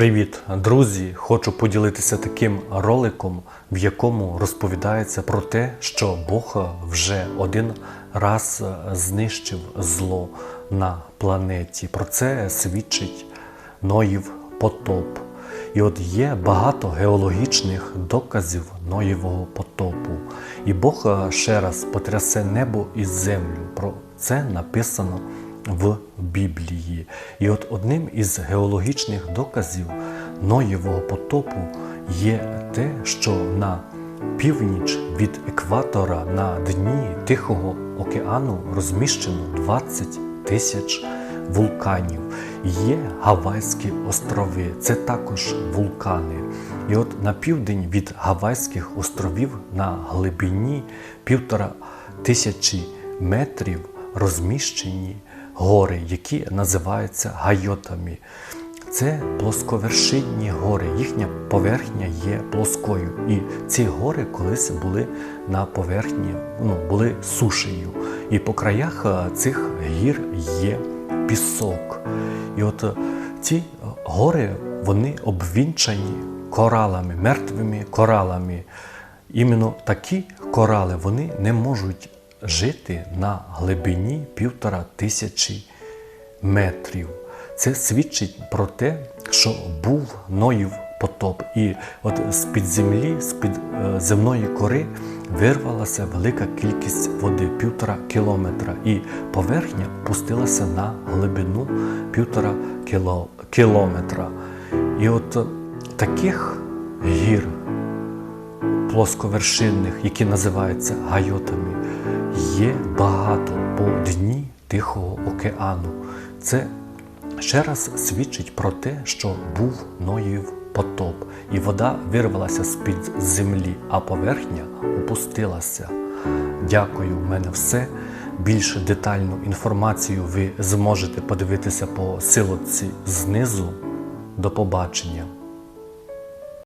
Привіт, друзі! Хочу поділитися таким роликом, в якому розповідається про те, що Бог вже один раз знищив зло на планеті. Про це свідчить Ноїв потоп. І от є багато геологічних доказів Ноєвого потопу. І Бог ще раз потрясе небо і землю. Про це написано в Біблії. І от одним із геологічних доказів Ноєвого потопу є те, що на північ від екватора на дні Тихого океану розміщено 20 тисяч вулканів. Є Гавайські острови, це також вулкани. І от на південь від Гавайських островів на глибині півтора тисячі метрів розміщені гори, які називаються гайотами. Це плосковершинні гори, їхня поверхня є плоскою. І ці гори колись були на поверхні, ну, були сушею. І по краях е, цих гір є пісок. І от е, ці гори вони обвінчані коралами, мертвими коралами. Іменно такі корали вони не можуть жити на глибині півтора тисячі метрів. Це свідчить про те, що був Ноїв потоп. І от з-під землі, з-під е, земної кори вирвалася велика кількість води півтора кілометра, і поверхня пустилася на глибину півтора кіло, кілометра. І от е, таких гір плосковершинних, які називаються гайотами, є багато по дні Тихого океану. Це ще раз свідчить про те, що був Ноїв потоп, і вода вирвалася з-під землі, а поверхня опустилася. Дякую, в мене все. Більш детальну інформацію ви зможете подивитися по силоці знизу. До побачення!